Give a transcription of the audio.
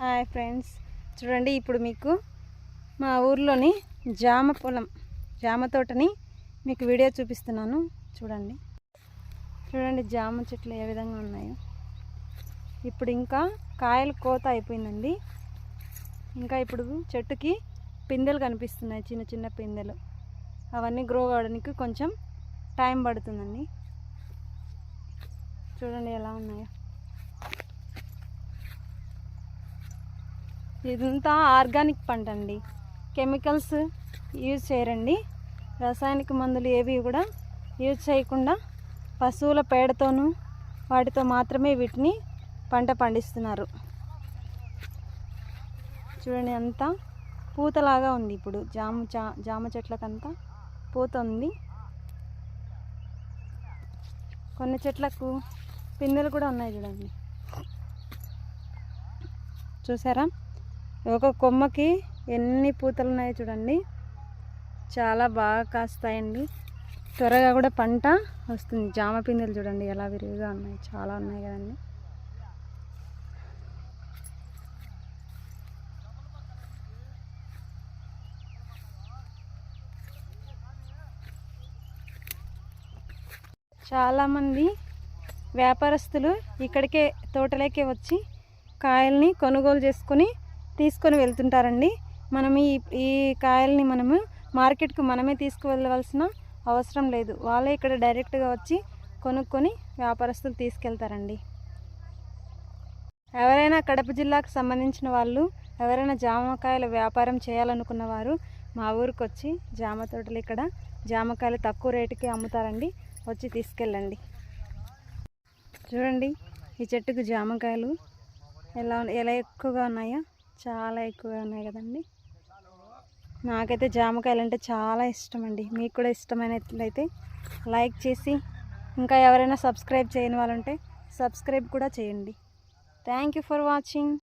Hi friends. చూడండి ఇప్పుడు మీకు మా ఊర్లోని జామ పొలం జామ తోటని మీకు వీడియో చూపిస్తున్నాను. చూడండి. చూడండి జామ చెట్లు ఏ విధంగా ఉన్నాయో. ఇప్పుడు ఇంకా కాయలు కోత అయిపోయిందండి. ఇంకా ఇప్పుడు చెట్టుకి పిందెలు కనిపిస్తున్నాయి చిన్న చిన్న పిందెలు. అవన్నీ గ్రో కావడానికి కొంచెం టైం పడుతుందండి. చూడండి ఎలా ఉన్నాయో. ఇదంతా ఆర్గానిక్ పంట అండి కెమికల్స్ యూజ్ చేయరండి. రసాయనిక మందులు ఏవి కూడా యూజ్ చేయకుండా పశువుల పేడతోనూ వాటితో మాత్రమే వీటిని పంట పండిస్తున్నారు. చూడండి అంతా పూతలాగా ఉంది ఇప్పుడు. జామ జామ చెట్లకంతా పూత ఉంది. కొన్ని చెట్లకు పిందెలు కూడా ఉన్నాయి చూడండి. చూసారా? ఒక కొమ్మకి ఎన్ని పూతలు ఉన్నాయో చూడండి. చాలా బాగా కాస్తాయండి. త్వరగా కూడా పంట వస్తుంది. జామ పిందెలు చూడండి ఎలా విరివిగా ఉన్నాయి. చాలా ఉన్నాయి కదండి. చాలామంది వ్యాపారస్తులు ఇక్కడికే తోటలోకే వచ్చి కాయల్ని కొనుగోలు చేసుకొని తీసుకొని వెళ్తుంటారండి. మనం ఈ ఈ కాయల్ని మనము మార్కెట్కు మనమే తీసుకువెళ్ళవలసిన అవసరం లేదు. వాళ్ళే ఇక్కడ డైరెక్ట్గా వచ్చి కొనుక్కొని వ్యాపారస్తులు తీసుకెళ్తారండి. ఎవరైనా కడప జిల్లాకు సంబంధించిన వాళ్ళు ఎవరైనా జామకాయల వ్యాపారం చేయాలనుకున్న వారు మా ఊరికి వచ్చి జామ తోటలు ఇక్కడ జామకాయలు తక్కువ రేటుకి అమ్ముతారండి. వచ్చి తీసుకెళ్ళండి. చూడండి ఈ చెట్టుకు జామకాయలు ఎలా ఎలా ఎక్కువగా ఉన్నాయా. చాలా ఎక్కువగా ఉన్నాయి కదండి. నాకైతే జామకాయలు అంటే చాలా ఇష్టం అండి మీకు కూడా ఇష్టమైనట్లయితే లైక్ చేసి ఇంకా ఎవరైనా సబ్స్క్రైబ్ చేయని వాళ్ళంటే సబ్స్క్రైబ్ కూడా చేయండి. Thank you for watching.